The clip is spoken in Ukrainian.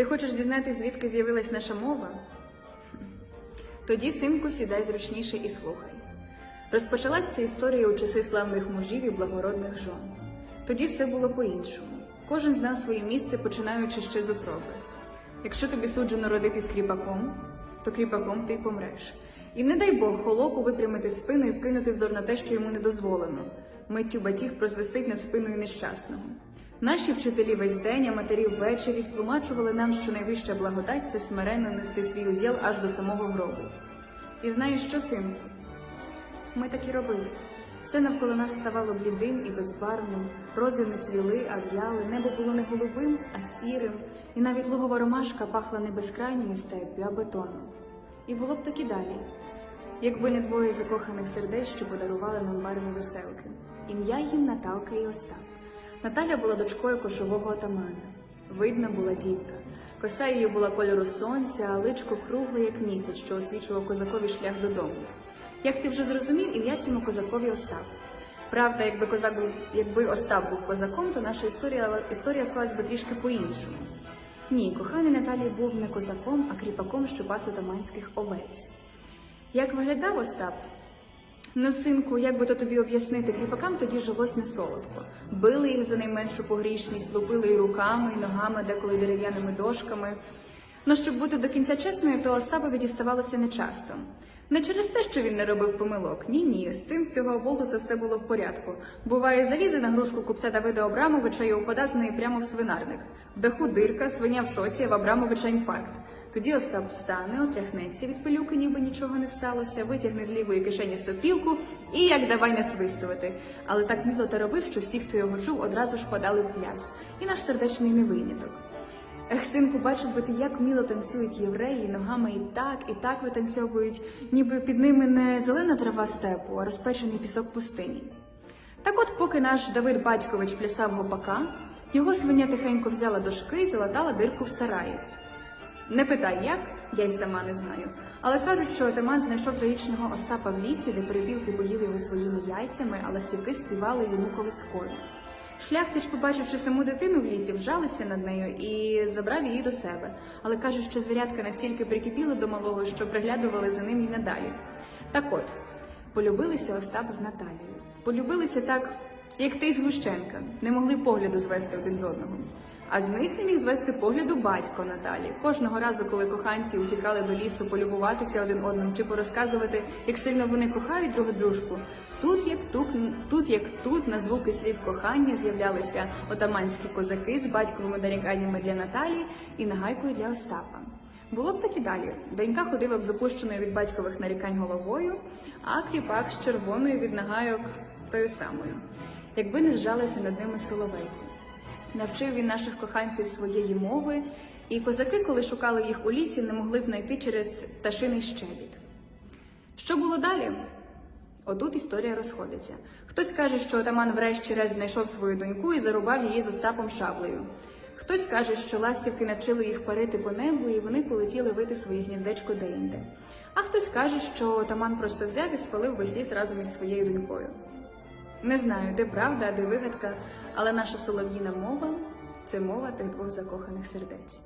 Ти хочеш дізнатися, звідки з'явилась наша мова? Тоді, синку, сідай зручніше і слухай. Розпочалась ця історія у часи славних мужів і благородних жон. Тоді все було по-іншому. Кожен знав своє місце, починаючи ще з утроби. Якщо тобі суджено родитись кріпаком, то кріпаком ти й помреш. І не дай Бог холопу випрямити спину і вкинути взор на те, що йому не дозволено. Миттю батіг прозвестить над спиною нещасного. Наші вчителі весь день, а матері ввечері втлумачували нам, що найвища благодать це смиренно нести свій уділ аж до самого гробу. І знаєш що, синку? Ми так і робили. Все навколо нас ставало блідим і безбарвним, рози не цвіли, а в'яли, небо було не голубим, а сірим, і навіть лугова ромашка пахла не безкрайньою степпю, а бетоном. І було б так і далі, якби не двоє закоханих сердець, що подарували нам барвні веселки. Ім'я їм Наталка і Остап. Наталя була дочкою кошового отамана. Видна була дівка. Коса її була кольору сонця, а личко кругле, як місяць, що освічував козакові шлях додому. Як ти вже зрозумів, ім'я цьому козакові Остап. Правда, якби козак був, якби Остап був козаком, то наша історія, історія склалась би трішки по-іншому. Ні, коханий Наталій був не козаком, а кріпаком, що пас отаманських овець. Як виглядав Остап? Ну, синку, як би то тобі об'яснити, кріпакам тоді жилось не солодко. Били їх за найменшу погрішність, лупили і руками, і ногами, деколи дерев'яними дошками. Ну, щоб бути до кінця чесною, то Остапові діставалося нечасто. Не через те, що він не робив помилок. Ні, ні, з цим цього оболтуса все було в порядку. Буває, залізе на грушку купця Давида Абрамовича і упада з неї прямо в свинарник. В даху дирка, свиня в шоці, а в Абрамовича інфаркт. Тоді Остап встане, отряхнеться від пилюки, ніби нічого не сталося, витягне з лівої кишені сопілку і як давай насвистувати. Але так вміло та робив, що всі, хто його чув, одразу ж подали в пляс. І наш сердечний не виняток. Ех, синку, бачив би ти, як мило танцюють євреї, ногами і так, і так витанцьовують, ніби під ними не зелена трава степу, а розпечений пісок пустині. Так от, поки наш Давид Батькович плясав гопака, його свиня тихенько взяла дошки і залатала дирку в сараї. Не питай як, я й сама не знаю. Але кажуть, що отаман знайшов трагічного Остапа в лісі, де перепілки поїли його своїми яйцями, а ластівки співали йому колискові. Шляхтич, побачивши саму дитину в лісі, вжалися над нею і забрав її до себе. Але кажуть, що звірятка настільки прикипіли до малого, що приглядували за ним і надалі. Так от, полюбилися Остап з Наталією. Полюбилися так, як ти з Гущенка, не могли погляду звести один з одного. А з них не міг звести погляду батько Наталі. Кожного разу, коли коханці утікали до лісу полюбуватися один одним чи порозказувати, як сильно вони кохають друга дружку. Тут, як тут, тут, як тут, на звуки слів кохання з'являлися отаманські козаки з батьковими наріканнями для Наталі і нагайкою для Остапа. Було б так і далі. Донька ходила б з опущеною від батькових нарікань головою, а кріпак з червоною від нагайок тою самою. Якби не зжалася над ними соловейко. Навчив він наших коханців своєї мови, і козаки, коли шукали їх у лісі, не могли знайти через пташиний щебіт. Що було далі? Отут історія розходиться. Хтось каже, що отаман врешті-решт знайшов свою доньку і зарубав її з Остапом шаблею. Хтось каже, що ластівки навчили їх парити по небу, і вони полетіли вити своє гніздечко деінде. А хтось каже, що отаман просто взяв і спалив весь ліс разом із своєю донькою. Не знаю, де правда, а де вигадка, але наша солов'їна мова це мова тих двох закоханих сердець.